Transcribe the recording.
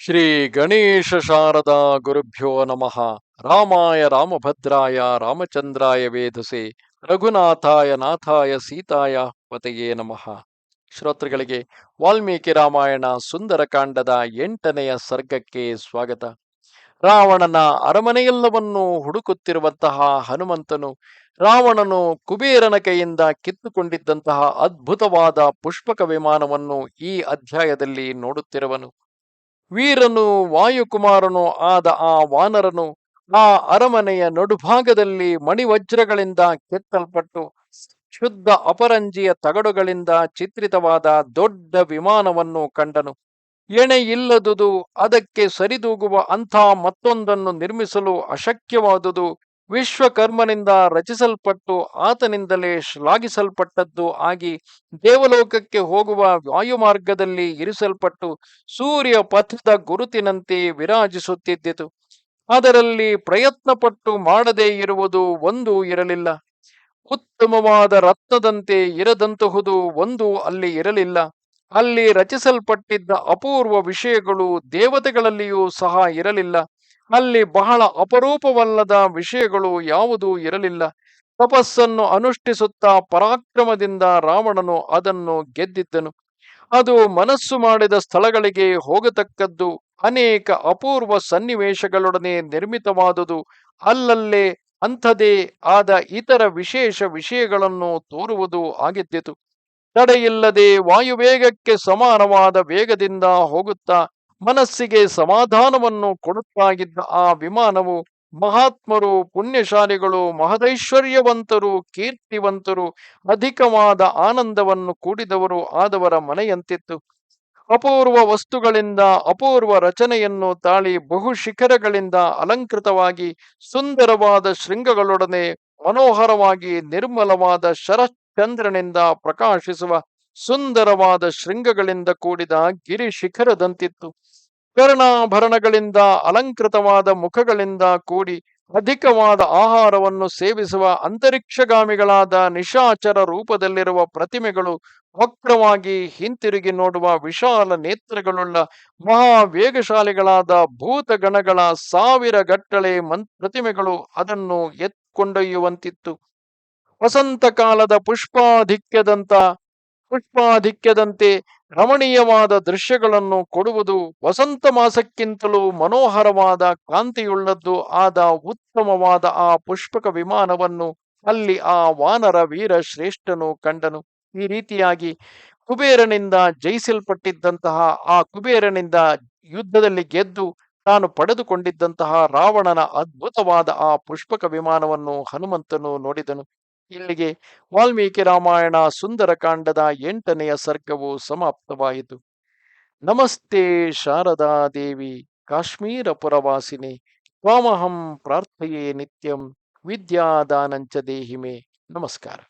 ಶ್ರೀ ಗಣೇಶ ಶಾರದಾ ಗುರುಭ್ಯೋ ನಮಃ. ರಾಮಾಯ ರಾಮಭದ್ರಾಯ ರಾಮಚಂದ್ರಾಯ ವೇದಸೆ. ರಘುನಾಥಾಯ ನಾಥಾಯ ಸೀತಾಯ ಪತೆಯೇ ನಮಃ. ಶ್ರೋತೃಗಳಿಗೆ ವಾಲ್ಮೀಕಿ ರಾಮಾಯಣ ಸುಂದರಕಾಂಡದ ಎಂಟನೆಯ ಸರ್ಗಕ್ಕೆ ಸ್ವಾಗತ. ರಾವಣನ ಅರಮನೆಯೆಲ್ಲವನ್ನೂ ಹುಡುಕುತ್ತಿರುವಂತಹ ಹನುಮಂತನು ರಾವಣನು ಕುಬೇರನ ಕೈಯಿಂದ ಕಿತ್ತುಕೊಂಡಿದ್ದಂತಹ ಅದ್ಭುತವಾದ ಪುಷ್ಪಕ ವಿಮಾನವನ್ನು ಈ ಅಧ್ಯಾಯದಲ್ಲಿ ನೋಡುತ್ತಿರುವನು. ವೀರನು ವಾಯುಕುಮಾರನು ಆದ ಆ ವಾನರನು ಆ ಅರಮನೆಯ ನಡುಭಾಗದಲ್ಲಿ ಮಣಿವಜ್ರಗಳಿಂದ ಕೆತ್ತಲ್ಪಟ್ಟು ಶುದ್ಧ ಅಪರಂಜಿಯ ತಗಡುಗಳಿಂದ ಚಿತ್ರಿತವಾದ ದೊಡ್ಡ ವಿಮಾನವನ್ನು ಕಂಡನು. ಎಣೆ ಇಲ್ಲದುದು ಅದಕ್ಕೆ ಸರಿದೂಗುವ ಅಂಥ ಮತ್ತೊಂದನ್ನು ನಿರ್ಮಿಸಲು ಅಶಕ್ಯವಾದುದು ವಿಶ್ವಕರ್ಮನಿಂದ ರಚಿಸಲ್ಪಟ್ಟು ಆತನಿಂದಲೇ ಶ್ಲಾಘಿಸಲ್ಪಟ್ಟದ್ದು ಆಗಿ ದೇವಲೋಕಕ್ಕೆ ಹೋಗುವ ವಾಯುಮಾರ್ಗದಲ್ಲಿ ಇರಿಸಲ್ಪಟ್ಟು ಸೂರ್ಯ ಪಥದ ಗುರುತಿನಂತೆ ವಿರಾಜಿಸುತ್ತಿದ್ದಿತು. ಅದರಲ್ಲಿ ಪ್ರಯತ್ನಪಟ್ಟು ಮಾಡದೇ ಇರುವುದು ಒಂದು ಇರಲಿಲ್ಲ. ಉತ್ತಮವಾದ ರತ್ನದಂತೆ ಇರದಂತಹುದು ಒಂದು ಅಲ್ಲಿ ಇರಲಿಲ್ಲ. ಅಲ್ಲಿ ರಚಿಸಲ್ಪಟ್ಟಿದ್ದ ಅಪೂರ್ವ ವಿಷಯಗಳು ದೇವತೆಗಳಲ್ಲಿಯೂ ಸಹ ಇರಲಿಲ್ಲ. ಅಲ್ಲಿ ಬಹಳ ಅಪರೂಪವಲ್ಲದ ವಿಷಯಗಳು ಯಾವುದೂ ಇರಲಿಲ್ಲ. ತಪಸ್ಸನ್ನು ಅನುಷ್ಠಿಸುತ್ತಾ ಪರಾಕ್ರಮದಿಂದ ರಾವಣನು ಅದನ್ನು ಗೆದ್ದಿದ್ದನು. ಅದು ಮನಸ್ಸು ಮಾಡಿದ ಸ್ಥಳಗಳಿಗೆ ಹೋಗತಕ್ಕದ್ದು ಅನೇಕ ಅಪೂರ್ವ ಸನ್ನಿವೇಶಗಳೊಡನೆ ನಿರ್ಮಿತವಾದುದು. ಅಲ್ಲಲ್ಲೇ ಅಂಥದೇ ಆದ ಇತರ ವಿಶೇಷ ವಿಷಯಗಳನ್ನು ತೋರುವುದು ಆಗಿದ್ದಿತು. ತಡೆಯಿಲ್ಲದೆ ವಾಯುವೇಗಕ್ಕೆ ಸಮಾನವಾದ ವೇಗದಿಂದ ಹೋಗುತ್ತಾ ಮನಸ್ಸಿಗೆ ಸಮಾಧಾನವನ್ನು ಕೊಡುತ್ತಾಗಿದ್ದ ಆ ವಿಮಾನವು ಮಹಾತ್ಮರು, ಪುಣ್ಯಶಾಲಿಗಳು, ಮಹದೈಶ್ವರ್ಯವಂತರು, ಕೀರ್ತಿವಂತರು, ಅಧಿಕವಾದ ಆನಂದವನ್ನು ಕೂಡಿದವರು ಆದವರ ಮನೆಯಂತಿತ್ತು. ಅಪೂರ್ವ ವಸ್ತುಗಳಿಂದ, ಅಪೂರ್ವ ರಚನೆಯನ್ನು ತಾಳಿ ಬಹು ಶಿಖರಗಳಿಂದ ಅಲಂಕೃತವಾಗಿ ಸುಂದರವಾದ ಶೃಂಗಗಳೊಡನೆ ಮನೋಹರವಾಗಿ ನಿರ್ಮಲವಾದ ಶರಶ್ಚಂದ್ರನಿಂದ ಪ್ರಕಾಶಿಸುವ ಸುಂದರವಾದ ಶೃಂಗಗಳಿಂದ ಕೂಡಿದ ಗಿರಿ ಶಿಖರದಂತಿತ್ತು ಕರ್ಣಾಭರಣಗಳಿಂದ ಅಲಂಕೃತವಾದ ಮುಖಗಳಿಂದ ಕೂಡಿ ಅಧಿಕವಾದ ಆಹಾರವನ್ನು ಸೇವಿಸುವ ಅಂತರಿಕ್ಷಗಾಮಿಗಳಾದ ನಿಶಾಚರ ರೂಪದಲ್ಲಿರುವ ಪ್ರತಿಮೆಗಳು ವಕ್ರವಾಗಿ ಹಿಂತಿರುಗಿ ನೋಡುವ ವಿಶಾಲ ನೇತ್ರಗಳುಳ್ಳ ಮಹಾವೇಗಶಾಲಿಗಳಾದ ಭೂತಗಣಗಳ ಸಾವಿರ ಗಟ್ಟಳೆ ಮನ್, ಪ್ರತಿಮೆಗಳು ಅದನ್ನು ಎತ್ಕೊಂಡೊಯ್ಯುವಂತಿತ್ತು. ವಸಂತ ಕಾಲದ ಪುಷ್ಪಾಧಿಕ್ಯದಂತ ಪುಷ್ಪಾಧಿಕ್ಯದಂತೆ ರಮಣೀಯವಾದ ದೃಶ್ಯಗಳನ್ನು ಕೊಡುವುದು ವಸಂತ ಮಾಸಕ್ಕಿಂತಲೂ ಮನೋಹರವಾದ ಕಾಂತಿಯುಳ್ಳದ್ದು. ಆದ ಉತ್ತಮವಾದ ಆ ಪುಷ್ಪಕ ವಿಮಾನವನ್ನು ಅಲ್ಲಿ ಆ ವಾನರ ವೀರ ಶ್ರೇಷ್ಠನು ಕಂಡನು. ಈ ರೀತಿಯಾಗಿ ಕುಬೇರನಿಂದ ಜಯಿಸಲ್ಪಟ್ಟಿದ್ದಂತಹ, ಆ ಕುಬೇರನಿಂದ ಯುದ್ಧದಲ್ಲಿ ಗೆದ್ದು ತಾನು ಪಡೆದುಕೊಂಡಿದ್ದಂತಹ ರಾವಣನ ಅದ್ಭುತವಾದ ಆ ಪುಷ್ಪಕ ವಿಮಾನವನ್ನು ಹನುಮಂತನು ನೋಡಿದನು. ಇಲ್ಲಿಗೆ ವಾಲ್ಮೀಕಿ ರಾಮಾಯಣ ಸುಂದರಕಾಂಡದ ಎಂಟನೆಯ ಸರ್ಗವು ಸಮಾಪ್ತವಾಯಿತು. ನಮಸ್ತೆ ಶಾರದಾ ದೇವಿ ಕಾಶ್ಮೀರ ಪುರವಾಸಿನಿ ತ್ವಾಮಹಂ ಪ್ರಾರ್ಥಯೇ ನಿತ್ಯಂ ವಿದ್ಯಾದಾನಂಚ ದೇಹಿಮೆ. ನಮಸ್ಕಾರ.